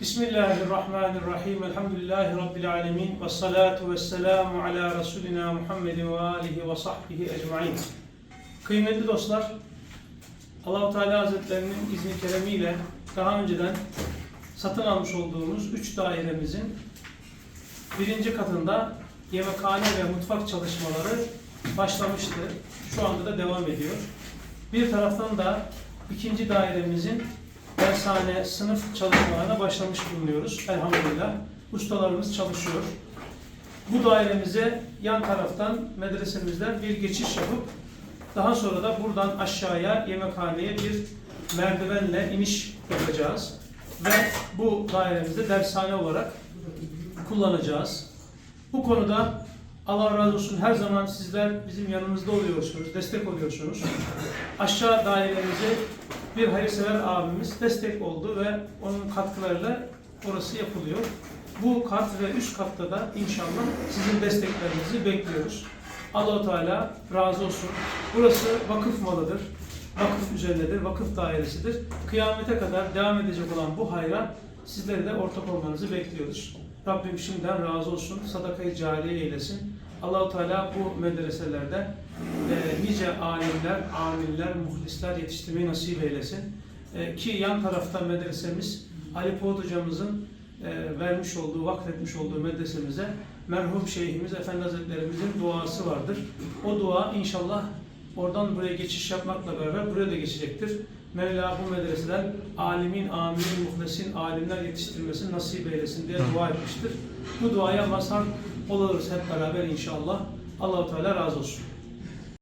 Bismillahirrahmanirrahim. Elhamdülillahi Rabbil alemin. Ve salatu ve selamu ala Resulina Muhammedin ve alihi ve sahbihi ecmain. Kıymetli dostlar, Allahu Teala Hazretlerinin izni keremiyle daha önceden satın almış olduğumuz üç dairemizin birinci katında yemekhane ve mutfak çalışmaları başlamıştı. Şu anda da devam ediyor. Bir taraftan da ikinci dairemizin dershane, sınıf çalışmalarına başlamış bulunuyoruz. Elhamdülillah. Ustalarımız çalışıyor. Bu dairemize yan taraftan medresemizden bir geçiş yapıp daha sonra da buradan aşağıya yemekhaneye bir merdivenle iniş yapacağız. Ve bu dairemizde dershane olarak kullanacağız. Bu konuda Allah razı olsun her zaman sizler bizim yanımızda oluyorsunuz, destek oluyorsunuz. Aşağı dairemize bir hayırsever abimiz destek oldu ve onun katkılarıyla orası yapılıyor. Bu kat ve üst katta da inşallah sizin desteklerinizi bekliyoruz. Allah Teala razı olsun. Burası vakıf malıdır. Vakıf üzerindedir, vakıf dairesidir. Kıyamete kadar devam edecek olan bu hayra sizleri de ortak olmanızı bekliyoruz. Rabbim şimdiden razı olsun. Sadakayı cariye eylesin. Allahu Teala bu medreselerde e, nice alimler, amiller, muhlisler yetiştirmeyi nasip eylesin. E, ki yan tarafta medresemiz Ali Poğut hocamızın e, vermiş olduğu, vakfetmiş olduğu medresemize merhum şeyhimiz Efendi Hazretlerimizin duası vardır. O dua inşallah oradan buraya geçiş yapmakla beraber buraya da geçecektir. Mevla bu medreseden alimin, aminin, muhlesin, alimler yetiştirmesini nasip eylesin diye dua etmiştir. Bu duaya mazhar oluruz hep beraber inşallah. Allahu Teala razı olsun.